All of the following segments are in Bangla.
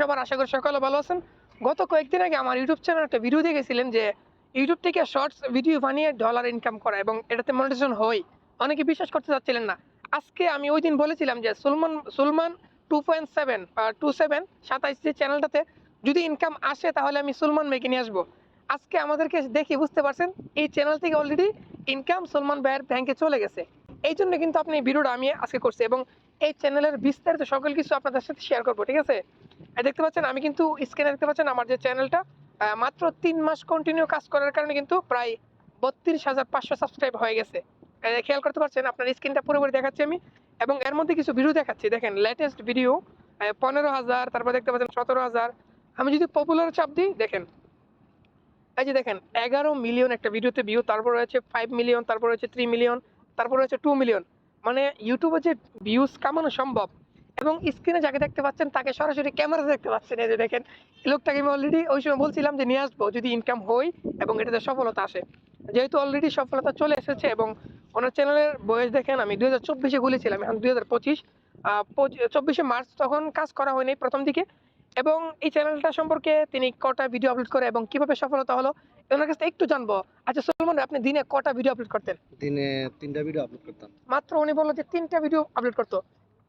সবার, আশা করি সকালে ভালো আছেন। গত কয়েকদিন আগে আমার ইউটিউব চ্যানেল একটা ভিডিও দেখেছিলেন যে ইউটিউব থেকে শর্টস ভিডিও বানিয়ে ডলার ইনকাম করা এবং এটাতে মনিটাইজেশন হয় অনেকে বিশ্বাস করতে চাচ্ছিলেন না। আজকে আমি ওই দিন বলেছিলাম যে সুলমান Sulman two point seven two seven সাতাইশ যে চ্যানেলটাতে যদি ইনকাম আসে তাহলে আমি সুলমান মেকে নিয়ে আসব। আজকে আমাদেরকে দেখে বুঝতে পারছেন, এই চ্যানেল থেকে অলরেডি ইনকাম সুলমান ভাইয়ের ব্যাংকে চলে গেছে। এই জন্য কিন্তু আপনি ভিডিওটা আমি আজকে করছি এবং এই চ্যানেলের বিস্তারিত সকল কিছু আপনাদের সাথে শেয়ার করব, ঠিক আছে? দেখতে পাচ্ছেন, আমি কিন্তু স্ক্রিনে দেখতে পাচ্ছেন আমার যে চ্যানেলটা মাত্র তিন মাস কন্টিনিউ কাজ করার কারণে কিন্তু প্রায় বত্রিশ হাজার পাঁচশো সাবস্ক্রাইব হয়ে গেছে। খেয়াল করতে পারছেন, আপনার স্ক্রিনটা পুরোপুরি দেখাচ্ছি আমি, এবং এর মধ্যে কিছু ভিডিও দেখাচ্ছি। দেখেন লেটেস্ট ভিডিও পনেরো হাজার, তারপর দেখতে পাচ্ছেন সতেরো হাজার। আমি যদি পপুলার চাপ দিই, দেখেন, এই যে দেখেন, এগারো মিলিয়ন একটা ভিডিওতে ভিউ তারপর রয়েছে ফাইভ মিলিয়ন তারপর রয়েছে থ্রি মিলিয়ন তারপর রয়েছে টু মিলিয়ন মানে ইউটিউবে যে ভিউজ কামানো সম্ভব এবং স্ক্রিনে যাকে দেখতে পাচ্ছেন তাকে সরাসরি ক্যামেরা দেখতে পাচ্ছেন। এই যে দেখেন লোকটাকে আমি অলরেডি ওই সময় বলছিলাম যে নিয়ে আসব যদি ইনকাম হই এবং এটাতে সফলতা আসে। যেহেতু অলরেডি সফলতা চলে এসেছে এবং ওনার চ্যানেলের বয়স দেখেন আমি দুই হাজার চব্বিশে খুলেছিলাম এখন দুই হাজার পঁচিশ। চব্বিশে মার্চ তখন কাজ করা হয়নি প্রথম দিকে। এবং এই চ্যানেলটা সম্পর্কে তিনি কটা ভিডিও আপলোড করে এবং কীভাবে সফলতা হলো ওনার কাছে একটু জানব। আচ্ছা সলমান আপনি দিনে কটা ভিডিও আপলোড করতেন? দিনে তিনটা ভিডিও আপলোড করতাম। মাত্র উনি বলল যে তিনটা ভিডিও আপলোড করতো।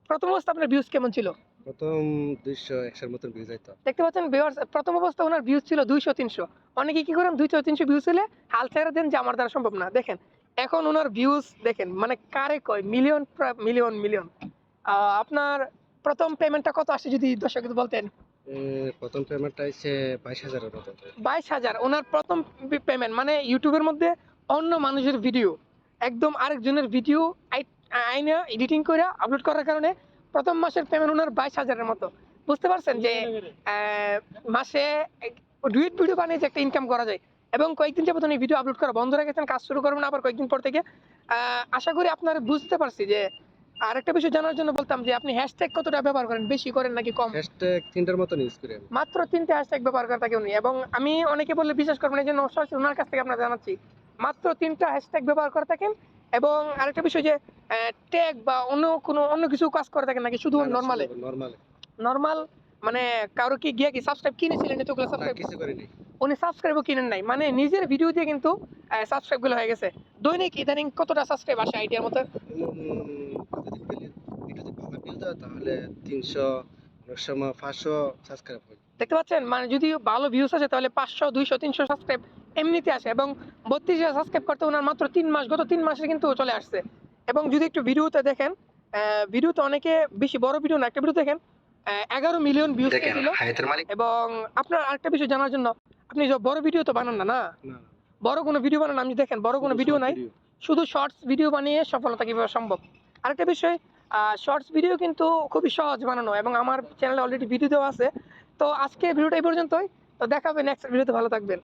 প্রথম অবস্থা আপনার ভিউজ কেমন ছিল? প্রথম দুইশো একশোর মতন ভিউ যাইতো দেখতে পাচ্ছেন ভিউয়ার্স প্রথম অবস্থা ওনার ভিউজ ছিল দুইশো তিনশো। অনেকে কি করেন দুইশো তিনশো ভিউজ হলে হাল ছেড়ে দেন যে আমার দ্বারা সম্ভব না। দেখেন এখন ওনার ভিউজ দেখেন মানে কারে কয়? মিলিয়ন মিলিয়ন মিলিয়ন আপনার প্রথম পেমেন্টটা কত আসছে যদি দর্শক বলতেন? প্রথম পেমেন্টটা হচ্ছে বাইশ হাজারের মতো বাইশ হাজার। ওনার প্রথম পেমেন্ট মানে ইউটিউবের মধ্যে অন্য মানুষের ভিডিও একদম আরেকজনের ভিডিও আইনা এডিটিং করে আপলোড করার কারণে প্রথম মাসের পেমেন্ট ওনার বাইশ হাজারের মতো। বুঝতে পারছেন যে মাসে ডুয়েট ভিডিও বানিয়ে যে একটা ইনকাম করা যায়। এবং কয়েকদিন যাবত উনি ভিডিও আপলোড করা বন্ধ রেখেছেন কাজ শুরু করবেন আবার কয়েকদিন পর থেকে। আশা করি আপনার বুঝতে পারছি যে আরেকটা বিষয় জানার জন্য বলতাম যে আপনি হ্যাশট্যাগ কতটা ব্যবহার করেন? বেশি করেন নাকি কম? হ্যাশট্যাগ তিনটার মতন ইউজ করি আমি। মাত্র তিনটে হ্যাশট্যাগ ব্যবহার করে থাকে উনি। এবং আমি অনেকে বললে বিশ্বাস করবেন এই জন্য ওনার কাছ থেকে আপনার জানাচ্ছি। মাত্র তিনটা হ্যাশট্যাগ ব্যবহার করে থাকেন। এবং আরেকটা বিষয় যে ট্যাগ বা অন্য কোনো অন্য কিছু কাজ করে থাকেন নাকি? শুধু নর্মালে নর্মালে মানে কারও কি গিয়ে কি সাবস্ক্রাইব কিনেছিলেন এতগুলো সাবস্ক্রাইব কিছু করিনি। উনি সাবস্ক্রাইবও কিনেন নাই। মানে নিজের ভিডিও দিয়ে কিন্তু সাবস্ক্রাইবগুলো হয়ে গেছে। দৈনিক ইদানিং কতটা সাবস্ক্রাইব আসে আইডিয়ার মতো? তাহলে তিনশো সময় পাঁচশো সাবস্ক্রাইব দেখতে পাচ্ছেন? মানে যদি ভালো ভিউস আসে তাহলে পাঁচশো দুইশো তিনশো সাবস্ক্রাইব এমনিতে আসে এবং বত্রিশ হাজার সাবস্ক্রাইব করতে ওনার মাত্র তিন মাস গত তিন মাসে কিন্তু চলে আসছে। এবং যদি একটু ভিডিওতে দেখেন ভিডিওতে অনেকে বেশি বড় ভিডিও না একটা ভিডিও দেখেন এগারো মিলিয়ন ভিউজ ছিল এবং আপনার আরেকটা বিষয় জানার জন্য আপনি যে বড় ভিডিও তো বানান না না? না। বড় কোনো ভিডিও বানান আপনি দেখেন বড় কোনো ভিডিও নাই। শুধু শর্টস ভিডিও বানিয়ে সফলতা কীভাবে সম্ভব? আরেকটা বিষয় শর্টস ভিডিও কিন্তু খুবই সহজ বানানো এবং আমার চ্যানেলে অলরেডি ভিডিও দেওয়া আছে। তো আজকে ভিডিওটা এই পর্যন্তই। তো দেখাবে নেক্সট ভিডিওতে ভালো থাকবেন।